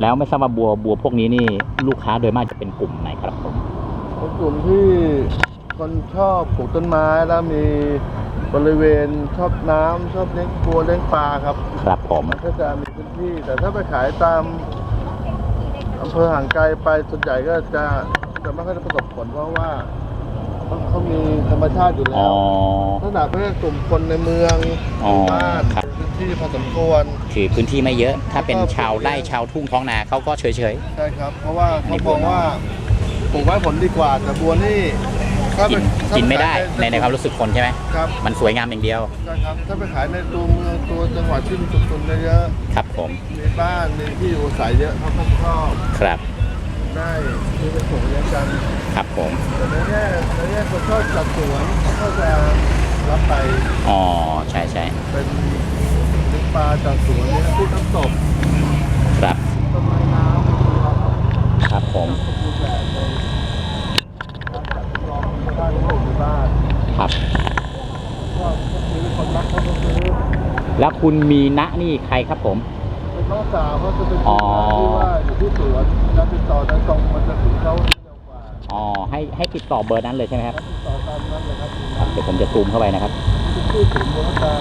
แล้วไม่ทราบว่าบัวบัวพวกนี้นี่ลูกค้าโดยมากจะเป็นกลุ่มไหนครับผมเป็นกลุ่มที่คนชอบปลูกต้นไม้แล้วมีบริเวณชอบน้ำชอบเลี้ยงบัวเลี้ยงปลาครับ ครับผม มันก็จะมีพื้นที่ แต่ถ้าไปขายตามอำเภอห่างไกลไปส่วนใหญ่ก็จะจะไม่ค่อยได้ประสบผลเพราะว่าเขามีธรรมชาติอยู่แล้อ๋อวขนาดเพื่อกลุ่มคนในเมืองอ๋อหมู่บ้าน ครับพื้น ที่พอสมควร คือพื้นที่ไม่เยอะ ถ้าเป็นชาวไร่ชาวทุ่งท้องนาเขาก็เฉยใช่ครับ เพราะว่านี่เขาบับวอกน้อยว่าปลูกไม้ผลดีกว่า แต่บัวนี่ถ้าๆกิเป็นถ้ากินไม่ได้ปในในความรู้สึกคนใช่ไหมครับ มันสวยงามอย่างเดียวใช่ครับ ถ้าไปขายในตัวเมืองตัวจังหวัดที่มีชุมชนเยอะครับผมๆมีบ้านมีที่อยู่อาศัยเยอะเขาก็ชอบครับได้ที่เป็นส่งเลี้ยงกันครับผมแต่ในแง่ในแง่คนชอบจัดสวนเขาก็จะรับไปอ๋อใช่ใช่เป็นเลี้ยงปลาจัดสวนเลี้ยงพืชน้ำตกครับต้นไม้น้ำครับผมสมบูรณ์แบบในการจัดรองชาวบ้านที่อยู่ในบ้านครับก็ก็ซื้อคนรักเขาก็ซื้อแล้วคุณมีณนี่ใครครับผมเป็นน้องสาวเขาจะเป็นอ๋อที่ว่าอยู่ที่สวนการติดต่อโดยตรงมันจะถึงเขาเร็วกว่าอ๋อให้ให้ติดต่อเบอร์นั้นเลยใช่ไหมครับติดต่อตามนั้นเลยครับครับเดี๋ยวผมจะซูมเข้าไปนะครับชื่อถึงบัวตา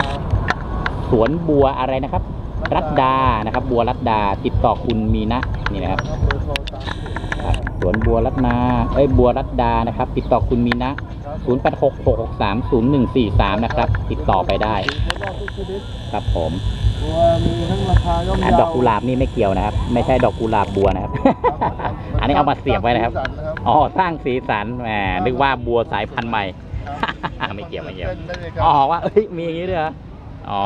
สวนบัวอะไรนะครับ รัตดานะครับ บัวรัตดาติดต่อคุณมีนะนี่นะครับสวนบัวรัตนาเอ้ยบัวรัตดานะครับ ติดต่อคุณมีนะ0 8 6 6 6 3 0 1 4 3 นะครับ ติดต่อไปได้ ครับผมดอกกุหลาบนี่ไม่เกี่ยวนะครับ ไม่ใช่ดอกกุหลาบบัวนะครับ อันนี้เอามาเสียบไว้นะครับอ๋อสร้างสีสันแหมนึกว่าบัวสายพันธุ์ใหม่ไม่เกี่ยวไม่เกี่ยวอ๋อว่าเอ้ยมีอย่างนี้ด้วยเหรอ อ๋อ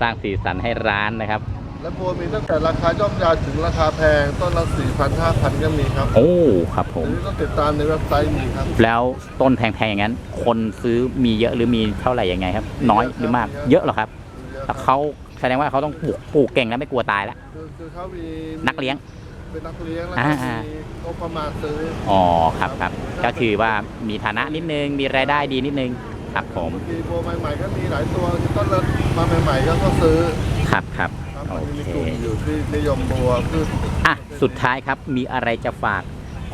สร้างสีสันให้ร้านนะครับ แล้วบัวมีตั้งแต่ราคาย่อมเยาวถึงราคาแพงต้นละสี่พันห้าพันก็มีครับโอ้ครับผมหรือต้องติดตามในเว็บไซต์มีครับแล้วต้นแพงๆอย่างนั้น คนซื้อมีเยอะหรือมีเท่าไหร่ยังไงครับ น้อยหรือมาก เยอะเหรอครับแต่เขาแสดงว่าเขาต้องปลูกปลูกเก่งแล้วไม่กลัวตายแล้วคือคือเขามีนักเลี้ยง เป็นนักเลี้ยงแล้วอ่าก็อ่ามีงบประมาณซื้ออ๋อครับครับก็คือว่ามีฐานะนิดนึงมีรายได้ดีนิดนึงครับผมมีบัวใหม่ๆก็มีหลายตัวที่ต้นละ มาใหม่ๆก็ก็ซื้อครับครับครับโอมันมีเคกลุ่มอยู่ที่นิยมบัวพืชอะสุดท้ายครับมีอะไรจะฝาก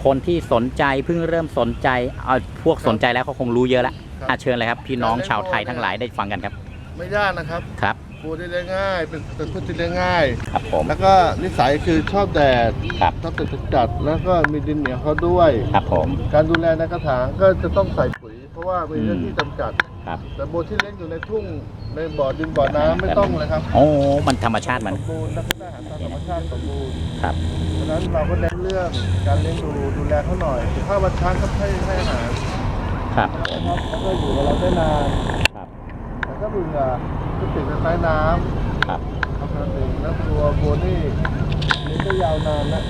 คนที่สนใจเพิ่งเริ่มสนใจเอาพวกสนใจแล้วเขาคงรู้เยอะแล้วอะเชิญเลยครับ พี่น้องชาวไทยทั้งหลายได้ฟังกันครับไม่ยากนะครับครับบัวที่เลี้ยงง่ายเป็นเป็นพืชที่เลี้ยงง่าย ครับผม แล้วก็นิสัยคือชอบแดดครับ ชอบแดดจัดๆแล้วก็มีดินเหนียวเขาด้วย ครับผม การดูแลในกระถางก็จะต้องใส่ปุ๋ย เพราะว่ามีเรื่องอืมที่จำกัด ครับแต่บัวที่เลี้ยงอยู่ในทุ่งในบ่อดินบ่อน้ำไม่ต้องเลยครับโอ้มันธรรมชาติมันสมบูรณ์และก็ได้อาหารตามธรรมชาติสมบูรณ์ครับฉะนั้นเราก็เน้นเรื่องการเลี้ยงดูดูแลเขาหน่อยถ้าวันช้างก็ให้ให้อาหารครับนะครับแล้วก็อยู่กับเราได้นานครับแต่ถ้าเบื่อก็ติดในใต้น้ำครับทำนั้นเองแล้วตัวบัวนี่เลี้ยงได้ยาวนานแล้ว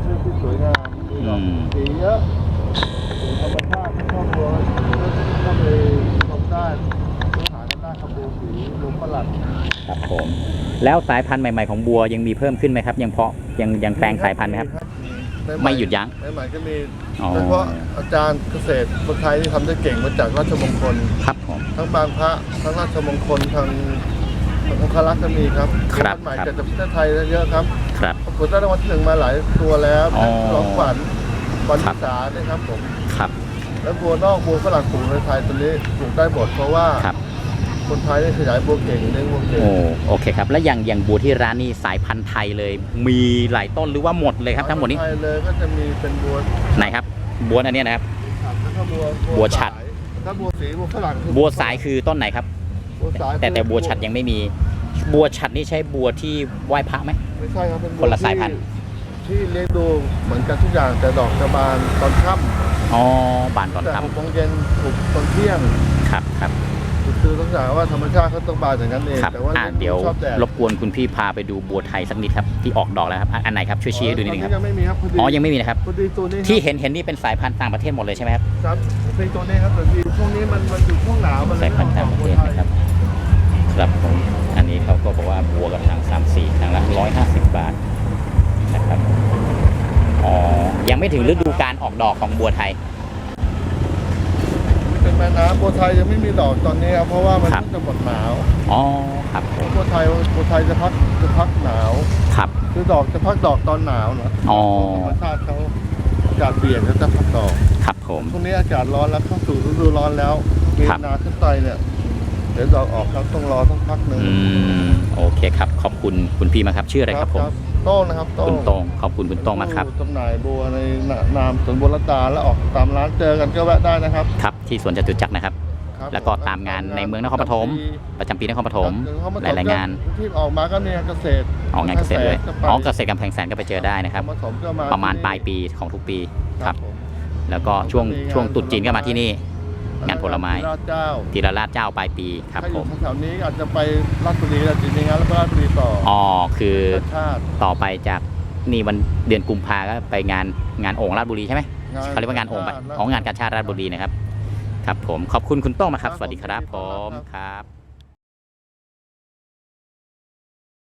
เชื่อที่สวยงามมีดอกอืมสีเยอะสีธรรมชาติที่ครอบครัวก็ไปชมได้ซื้อหากันได้ครับบัวสีหลุมประหลัด ครับผมแล้วสายพันธุ์ใหม่ ๆของบัวยังมีเพิ่มขึ้นไหมครับ ยังเพาะยังยังแปลงสายพันธุ์ไหมครับ ไม่หยุดยั้งใหม่ๆก็มีอ๋อ โดยเฉพาะอาจารย์เกษตรคนไทยที่ทำได้เก่งมาจากราชมงคล ครับผม ทั้งบางพระทั้งราชมงคลทางทางองครักษ์ก็มีครับครับ นใหม่ครับจากประเทศไทยเยอะครับครับ ปรากฏได้รางวัลที่หนึ่งมาหลายตัวแล้วอ๋อหลองขวัญขวัญครัทิบสาเนี่ยครับผม ครับ แล้วบัวนอกบัวฝรั่งปลูกในไทยตัวนี้ปลูกได้หมดเพราะว่าครับ คนไทยได้ขยายบัวเก่งเลี้ยงบัวเก่งโอ้โอเคครับ แล้วอย่างอย่างบัวที่ร้านนี่สายพันธุ์ไทยเลย มีหลายต้นหรือว่าหมดเลยครับทั้งหมดนี้ไทยเลยก็จะมีเป็นบัวไหนครับบัวอันเนี้ยนะครับ แล้วก็บัวบัวฉัด สายถ้าบัวสีบัวฝรั่งคือบัวสายคือต้นไหนครับ บัวสายแต่แต่บัวฉัดยังไม่มี บัวฉัดนี่ใช่บัวที่ไหว้พระไหม ไม่ใช่ครับเป็นบัวคนละสายพันธุ์ ที่ที่เลี้ยงดูเหมือนกันทุกอย่างแต่ดอกจะบานตอนค่ำอ๋อบานตอนแต่ค่หกโมงเย็นถูกตอนเที่ยงำครับครับ คือต้องอย่างว่าธรรมชาติเขาต้องบานอย่างนั้นเองครับแต่ว่าอ่าเดี๋ยวชอบแดดรบกวนคุณพี่พาไปดูบัวไทยสักนิดครับที่ออกดอกแล้วครับอะอันไหนครับช่วยชี้ให้ดูนิดนึงครับตอยังไม่มีครับพอดีอ๋อยังไม่มีนะครับพอดีตัวนี้ครับที่เห็นเห็นนี่เป็นสายพันธุ์ต่างประเทศหมดเลยใช่ไหมครับครับเป็นตัวนี้ครับแต่ที่ช่วงนี้มันมันอยู่ช่วงหนาวมันเลสายยพันธุ์ต่างประเทศนะครับครับผมอันนี้เขาก็บอกว่าบัวกระถางสามสี่ครั้งละร้อยห้าสิบบาทนะครับอ๋อยังไม่ถึงฤดูการออกดอกของบัวไทยเป็น แม่น้ำบัวไทยยังไม่มีดอกตอนนี้ครับเพราะว่ามันครับเพิ่งจะหมดหนาวอ๋อครับผมบัวไทยบัวไทยจะพักจะพักหนาวคครับ คือดอกจะพักดอกตอนหนาวนะอ๋อ ธรรมชาติเขาอากาศเปลี่ยนก็จะพักดอกครับผม ช่วงนี้อากาศร้อนแล้วเข้าสู่ฤดูร้อนแล้วมีครับ นาขึ้นไปเนี่ยเดี๋ยวดอกออกครับต้องรอสักพักหนึ่งอืมโอเคครับ ขอบคุณคุณพี่มากครับชื่ออะไรครับผม โต้งนะครับโต้งคุณโตงขอบคุณคุณโตงมากครับผู้จำหน่ายบัวในนามสวนบัวรัตตาแล้วออกตามร้านเจอกันก็แวะได้นะครับครับ ที่สวนจตุจักรนะครับ ครับแล้วก็ตามงานในเมืองนครปฐมประจำปีนครปฐมครับหลายๆงาน ที่ออกมาก็เนี่ยเกษตรออกงานเกษตรด้วยก็ไปอ๋อเกษตรกำแพงแสนก็ไปเจอได้นะครับ ผสมก็มาประมาณที่ปลายปีของทุกปีครับ ผมแล้วก็ช่วงมีงานช่วงตรุษจีนก็มาที่นี่ งานผลไม้ที่ราชเจ้าทีละราชเจ้าปลายปีครับถ้าอผยู่มแถวๆนี้อาจจะไปราชบุรีอาจจะมีงานแล้วก็ราชบุรีต่ออ๋อคือชาติต่อไปจากนี่วันเดือนกุมภาก็ไปงานงานโอ่งราชบุรีใช่ไหมเขาเรียกว่างานโอ่งปะอ๋องานกาชาติราชบุรีนะครับ ครับผมขอบคุณคุณโต้งมากครับ สวัสดีครับผมครับ